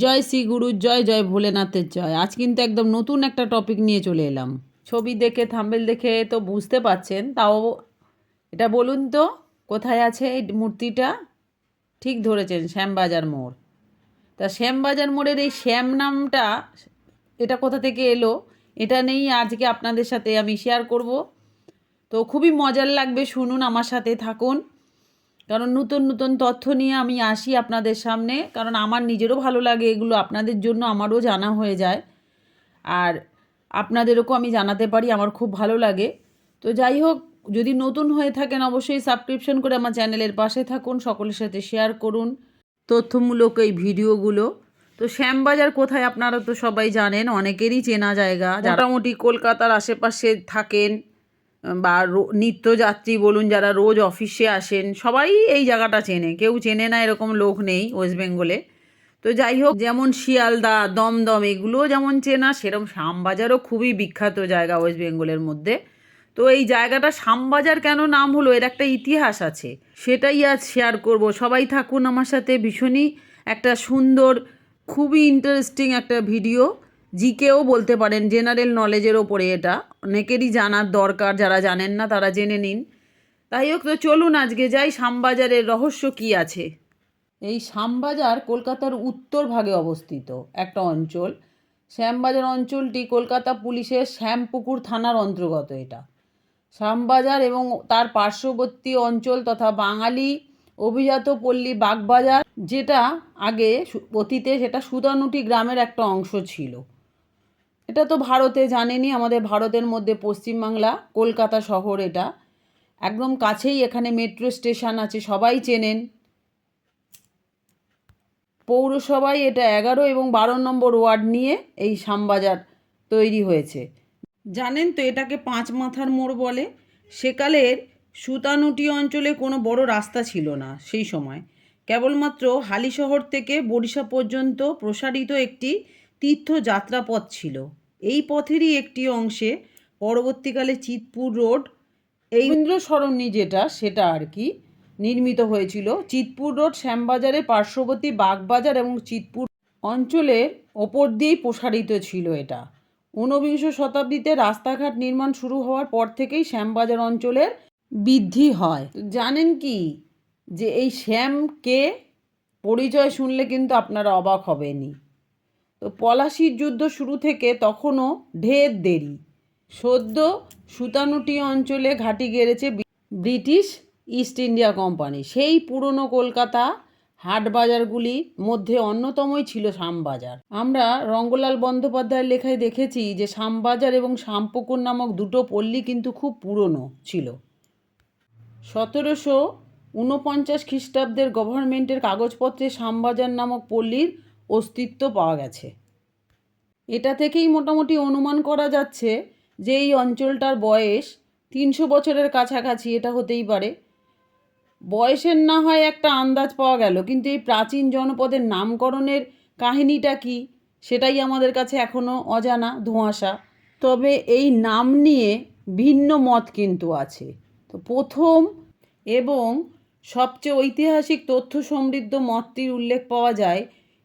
জয় শ্রী গুরু, জয় জয় ভোলেনাথের জয়। আজ কিন্তু একদম নতুন একটা টপিক নিয়ে চলে এলাম। ছবি দেখে থাম্বেল দেখে তো বুঝতে পাচ্ছেন তাও এটা বলুন তো, কোথায় আছে এই মূর্তিটা? ঠিক ধরেছেন, শ্যামবাজার মোড়। তা শ্যামবাজার মোড়ের এই শ্যাম নামটা, এটা কোথা থেকে এলো? এটা নেই আজকে আপনাদের সাথে আমি শেয়ার করব। তো খুবই মজার লাগবে, শুনুন আমার সাথে থাকুন। কারণ নতুন নতুন তথ্য নিয়ে আমি আসি আপনাদের সামনে। কারণ আমার নিজেরও ভালো লাগে এগুলো, আপনাদের জন্য আমারও জানা হয়ে যায়। আর আপনাদেরকেও আমি জানাতে পারি, আমার খুব ভালো লাগে। তো যাই হোক, যদি নতুন হয়ে থাকেন অবশ্যই সাবস্ক্রিপশন করে আমার চ্যানেলের পাশে থাকুন, সকলের সাথে শেয়ার করুন তথ্যমূলক এই ভিডিওগুলো। তো শ্যামবাজার কোথায় আপনারা তো সবাই জানেন, অনেকেরই চেনা জায়গা। মোটামুটি কলকাতার আশেপাশে থাকেন বা নিত্যযাত্রী বলুন যারা রোজ অফিসে আসেন, সবাই এই জায়গাটা চেনে। কেউ চেনে না এরকম লোক নেই ওয়েস্ট বেঙ্গলে। তো যাই হোক, যেমন শিয়ালদা, দমদম, এগুলোও যেমন চেনা সেরকম শ্যামবাজারও খুবই বিখ্যাত জায়গা ওয়েস্ট বেঙ্গলের মধ্যে। তো এই জায়গাটা শ্যামবাজার কেন নাম হলো? এর একটা ইতিহাস আছে। সেটাই আজ শেয়ার করব। সবাই থাকুন আমার সাথে, ভীষণই একটা সুন্দর, খুবই ইন্টারেস্টিং একটা ভিডিও জিকেও বলতে পারেন জেনারেল নলেজের ওপরে এটা। অনেকেরই জানার দরকার, যারা জানেন না তারা জেনে নিন। তাই হোক, তো চলুন আজকে যাই, শ্যামবাজারের রহস্য কি আছে? এই শ্যামবাজার কলকাতার উত্তর ভাগে অবস্থিত একটা অঞ্চল। শ্যামবাজার অঞ্চলটি কলকাতা পুলিশের শ্যামপুকুর থানার অন্তর্গত এটা। শ্যামবাজার এবং তার পার্শ্ববর্তী অঞ্চল তথা বাঙালি অভিজাত পল্লী বাগবাজার, যেটা আগে অতীতে সেটা সুদানুটি গ্রামের একটা অংশ ছিল। এটা তো ভারতে জানেনই আমাদের ভারতের মধ্যে পশ্চিমবাংলা, কলকাতা শহর এটা। একদম কাছেই এখানে মেট্রো স্টেশন আছে, সবাই চেনেন। পৌরসভায় এটা এগারো এবং বারো নম্বর ওয়ার্ড নিয়ে এই শ্যামবাজার তৈরি হয়েছে। জানেন তো এটাকে পাঁচ মাথার মোড় বলে। সেকালের সুতানুটি অঞ্চলে কোনো বড় রাস্তা ছিল না সেই সময়। কেবলমাত্র হালিশহর থেকে বরিশা পর্যন্ত প্রসারিত একটি তীর্থযাত্রাপথ ছিল। এই পথেরই একটি অংশে পরবর্তীকালে চিতপুর রোড এই রবীন্দ্র সরণি যেটা, সেটা আর কি নির্মিত হয়েছিল। চিতপুর রোড শ্যামবাজারের পার্শ্ববর্তী বাগবাজার এবং চিতপুর অঞ্চলের ওপর দিয়েই প্রসারিত ছিল এটা। ঊনবিংশ শতাব্দীতে রাস্তাঘাট নির্মাণ শুরু হওয়ার পর থেকেই শ্যামবাজার অঞ্চলের বৃদ্ধি হয়। জানেন কি? যে এই শ্যামকে পরিচয় শুনলে কিন্তু আপনারা অবাক হবেনই। তো পলাশির যুদ্ধ শুরু থেকে তখনও ঢের দেরি। সদ্য সুতানুটি অঞ্চলে ঘাঁটি গেড়েছে ব্রিটিশ ইস্ট ইন্ডিয়া কোম্পানি। সেই পুরনো কলকাতা হাট বাজারগুলির মধ্যে অন্যতমই ছিল শ্যামবাজার। আমরা রঙ্গলাল বন্দ্যোপাধ্যায়ের লেখায় দেখেছি যে শ্যামবাজার এবং শ্যামপুকুর নামক দুটো পল্লী কিন্তু খুব পুরনো ছিল। সতেরোশো ঊনপঞ্চাশ খ্রিস্টাব্দের গভর্নমেন্টের কাগজপত্রে শ্যামবাজার নামক পল্লীর অস্তিত্ব পাওয়া গেছে। এটা থেকেই মোটামুটি অনুমান করা যাচ্ছে যে এই অঞ্চলটার বয়স তিনশো বছরের কাছাকাছি, এটা হতেই পারে। বয়সের না হয় একটা আন্দাজ পাওয়া গেল, কিন্তু এই প্রাচীন জনপদের নামকরণের কাহিনীটা কি, সেটাই আমাদের কাছে এখনও অজানা ধোঁয়াশা। তবে এই নাম নিয়ে ভিন্ন মত কিন্তু আছে। তো প্রথম এবং সবচেয়ে ঐতিহাসিক তথ্য সমৃদ্ধ মতটির উল্লেখ পাওয়া যায়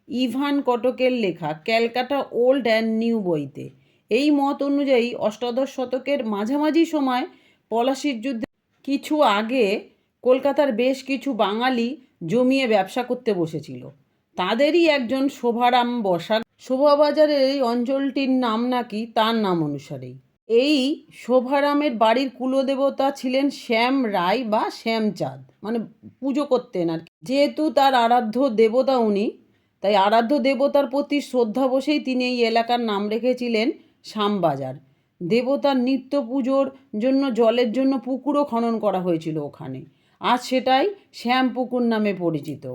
ইভান কটকের লেখা ক্যালকাটা ওল্ড অ্যান্ড নিউ বইতে। এই মত অনুযায়ী অষ্টাদশ শতকের মাঝামাঝি সময় পলাশির যুদ্ধে কিছু আগে কলকাতার বেশ কিছু বাঙালি জমিয়ে ব্যবসা করতে বসেছিল। তাদেরই একজন শোভারাম বসাক। শোভাবাজারের এই অঞ্চলটির নাম নাকি তার নাম অনুসারেই। এই শোভারামের বাড়ির কুলদেবতা ছিলেন শ্যাম রায় বা শ্যামচাঁদ। মানে পুজো করতেন আর। যেহেতু তার আরাধ্য দেবতা উনি তাই আরাধ্য দেবতার প্রতি শ্রদ্ধা বসেই তিনি এই এলাকার নাম রেখেছিলেন শ্যামবাজার। দেবতার নিত্য পুজোর জন্য, জলের জন্য পুকুরও খনন করা হয়েছিল ওখানে। আজ সেটাই শ্যাম পুকুর নামে পরিচিত।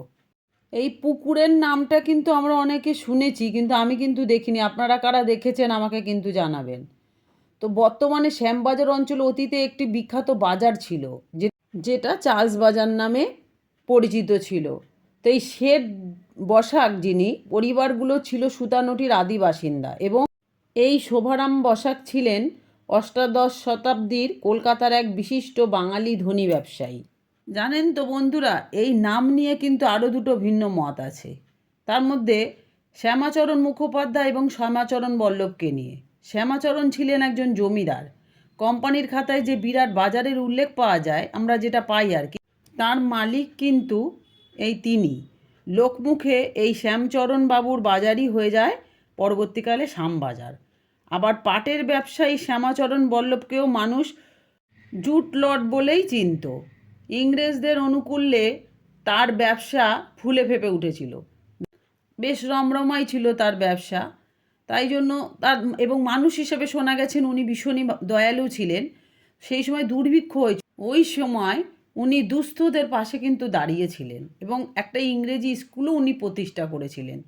এই পুকুরের নামটা কিন্তু আমরা অনেকে শুনেছি, কিন্তু আমি কিন্তু দেখিনি। আপনারা কারা দেখেছেন আমাকে কিন্তু জানাবেন। তো বর্তমানে শ্যামবাজার অঞ্চল অতীতে একটি বিখ্যাত বাজার ছিল যেটা চার্লস বাজার নামে পরিচিত ছিল। তো এই শেঠ বসাক যিনি, পরিবারগুলো ছিল সুতানুটির আদি বাসিন্দা এবং এই শোভারাম বসাক ছিলেন অষ্টাদশ শতাব্দীর কলকাতার এক বিশিষ্ট বাঙালি ধনী ব্যবসায়ী। জানেন তো বন্ধুরা, এই নাম নিয়ে কিন্তু আরও দুটো ভিন্ন মত আছে। তার মধ্যে শ্যামাচরণ মুখোপাধ্যায় এবং শ্যামাচরণ বল্লভকে নিয়ে। শ্যামাচরণ ছিলেন একজন জমিদার। কোম্পানির খাতায় যে বিরাট বাজারের উল্লেখ পাওয়া যায়, আমরা যেটা পাই আর কি, তার মালিক কিন্তু এই তিনি লোকমুখে এই শ্যামচরণ বাবুর বাজারই হয়ে যায় পরবর্তীকালে শ্যামবাজার। আবার পাটের ব্যবসায়ী শ্যামাচরণ বল্লভকেও মানুষ জুট লট বলেই চিনত। ইংরেজদের অনুকূল্যে তার ব্যবসা ফুলে ফেপে উঠেছিল। বেশ রমরমাই ছিল তার ব্যবসা। তাই জন্য তার এবং মানুষ হিসেবে শোনা গেছেন উনি ভীষণই দয়ালু ছিলেন। সেই সময় দুর্ভিক্ষ হয়েছিল। ওই সময় উনি দুস্থদের পাশে কিন্তু দাঁড়িয়েছিলেন এবং একটা ইংরেজি স্কুলও উনি প্রতিষ্ঠা করেছিলেন।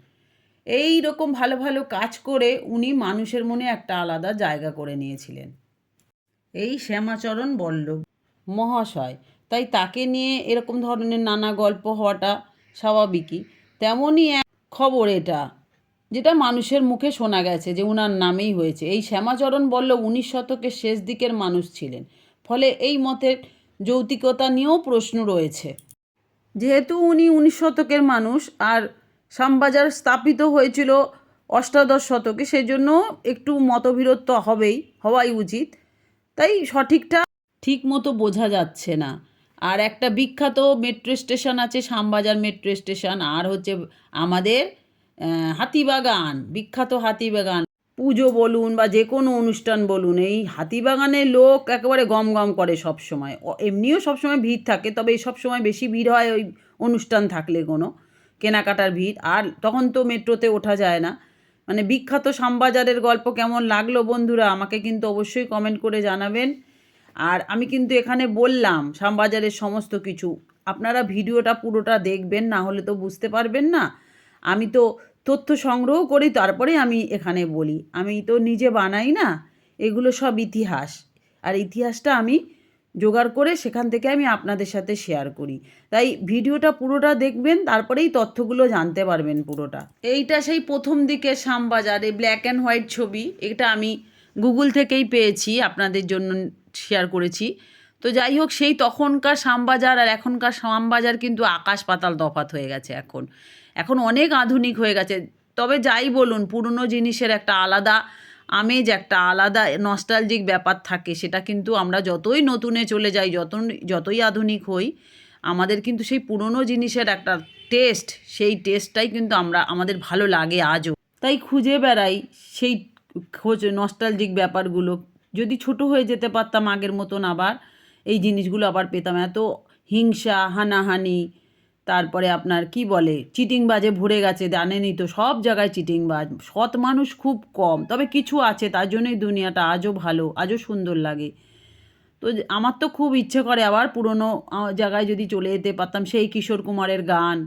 এই রকম ভালো ভালো কাজ করে উনি মানুষের মনে একটা আলাদা জায়গা করে নিয়েছিলেন। এই শ্যামাচরণ বল্লভ মহাশয়, তাই তাকে নিয়ে এরকম ধরনের নানা গল্প হওয়াটা স্বাভাবিকই। তেমনই এক খবর এটা, যেটা মানুষের মুখে শোনা গেছে যে উনার নামেই হয়েছে। এই শ্যামাচরণ বল্লভ উনিশ শতকের শেষ দিকের মানুষ ছিলেন। ফলে এই মতের যৌতিকতা নিয়েও প্রশ্ন রয়েছে। যেহেতু উনি উনিশ শতকের মানুষ আর শ্যামবাজার স্থাপিত হয়েছিল অষ্টাদশ শতকে সেজন্য একটু মতবিরোধ তো হবেই হওয়াই উচিত। তাই সঠিকটা ঠিক মতো বোঝা যাচ্ছে না। আর একটা বিখ্যাত মেট্রো স্টেশন আছে শ্যামবাজার মেট্রো স্টেশন আর হচ্ছে আমাদের হাতিবাগান বিখ্যাত হাতিবাগান। পুজো বলুন বা যে কোনো অনুষ্ঠান বলুন, এই হাতিবাগানে লোক একেবারে গম গম করে সব সময় এমনিও সব সময় ভিড় থাকে, তবে এই সব সময় বেশি ভিড় হয় ওই অনুষ্ঠান থাকলে কোনো, কেনাকাটার ভিড়। আর তখন তো মেট্রোতে ওঠা যায় না। মানে বিখ্যাত শ্যামবাজারের গল্প কেমন লাগল বন্ধুরা, আমাকে কিন্তু অবশ্যই কমেন্ট করে জানাবেন। আর আমি কিন্তু এখানে বললাম শ্যামবাজারের সমস্ত কিছু। আপনারা ভিডিওটা পুরোটা দেখবেন, না হলে তো বুঝতে পারবেন না। আমি তো তথ্য সংগ্রহ করি, তারপরে আমি এখানে বলি। আমি তো নিজে বানাই না, এগুলো সব ইতিহাস। আর ইতিহাসটা আমি জোগাড় করে সেখান থেকে আমি আপনাদের সাথে শেয়ার করি। তাই ভিডিওটা পুরোটা দেখবেন, তারপরেই তথ্যগুলো জানতে পারবেন পুরোটা। এইটা সেই প্রথম দিকে শ্যামবাজার ব্ল্যাক অ্যান্ড হোয়াইট ছবি। এটা আমি গুগল থেকেই পেয়েছি, আপনাদের জন্য শেয়ার করেছি। তো যাই হোক, সেই তখনকার শ্যামবাজার আর এখনকার শ্যামবাজার কিন্তু আকাশ পাতাল তফাত হয়ে গেছে এখন। এখন অনেক আধুনিক হয়ে গেছে। তবে যাই বলুন, পুরনো জিনিসের একটা আলাদা আমেজ, একটা আলাদা নস্টালজিক ব্যাপার থাকে। সেটা কিন্তু আমরা যতই নতুনে চলে যাই যত যতই আধুনিক হই, আমাদের কিন্তু সেই পুরনো জিনিসের একটা টেস্ট সেই টেস্টটাই কিন্তু আমরা, আমাদের ভালো লাগে আজও। তাই খুঁজে বেড়াই সেই খোঁজ নস্টালজিক ব্যাপারগুলো। যদি ছোট হয়ে যেতে পারতাম আগের মতন আবার, এই জিনিসগুলো আবার পেতাম। এত হিংসা, হানাহানি তারপরে আপনার কি বলে, চিটিংবাজে ভরে গেছে, জানেনই তো, সব জায়গায় চিটিংবাজ। সৎ মানুষ খুব কম, তবে কিছু আছে, তার জন্যই দুনিয়াটা আজও ভালো, আজও সুন্দর লাগে। তো আমার তো খুব ইচ্ছে করে আবার পুরনো জায়গায় যদি চলে যেতে পারতাম, সেই কিশোর কুমারের গান,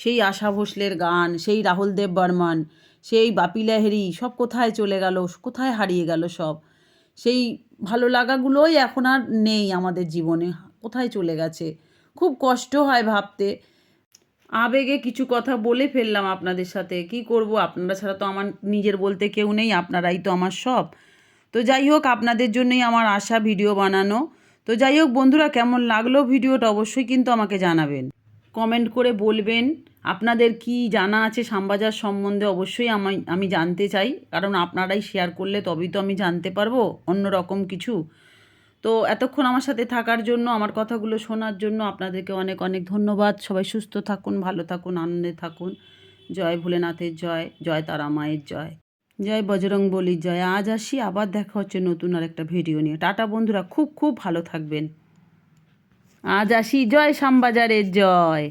সেই আশা ভোসলের গান, সেই রাহুল দেব বর্মন, সেই বাপি লাহেরি সব কোথায় চলে গেল, কোথায় হারিয়ে গেল সব। সেই ভালো লাগাগুলোই এখন আর নেই আমাদের জীবনে, কোথায় চলে গেছে। খুব কষ্ট হয় ভাবতে। আবেগে কিছু কথা বলে ফেললাম আপনাদের সাথে। কি করব? আপনারা ছাড়া তো আমার নিজের বলতে কেউ নেই, আপনারাই তো আমার সব। তো যাই হোক, আপনাদের জন্যই আমার আশা ভিডিও বানানো। তো যাই হোক, বন্ধুরা, কেমন লাগল ভিডিওটা অবশ্যই কিন্তু আমাকে জানাবেন। কমেন্ট করে বলবেন, আপনাদের কি জানা আছে শ্যামবাজার সম্বন্ধে অবশ্যই আমি আমি জানতে চাই। কারণ আপনারাই শেয়ার করলে তবেই তো আমি জানতে পারব অন্য রকম কিছু। তো এতক্ষণ আমার সাথে থাকার জন্য, আমার কথাগুলো শোনার জন্য আপনাদেরকে অনেক অনেক ধন্যবাদ। সবাই সুস্থ থাকুন, ভালো থাকুন, আনন্দে থাকুন। জয় ভোলেনাথের জয় জয় তারা মায়ের জয়। জয় বজরং বলির জয়। আজ আসি, আবার দেখা হচ্ছে নতুন আর একটা ভিডিও নিয়ে। টাটা বন্ধুরা, খুব খুব ভালো থাকবেন। আজ আসি, জয় শ্যামবাজারের জয়।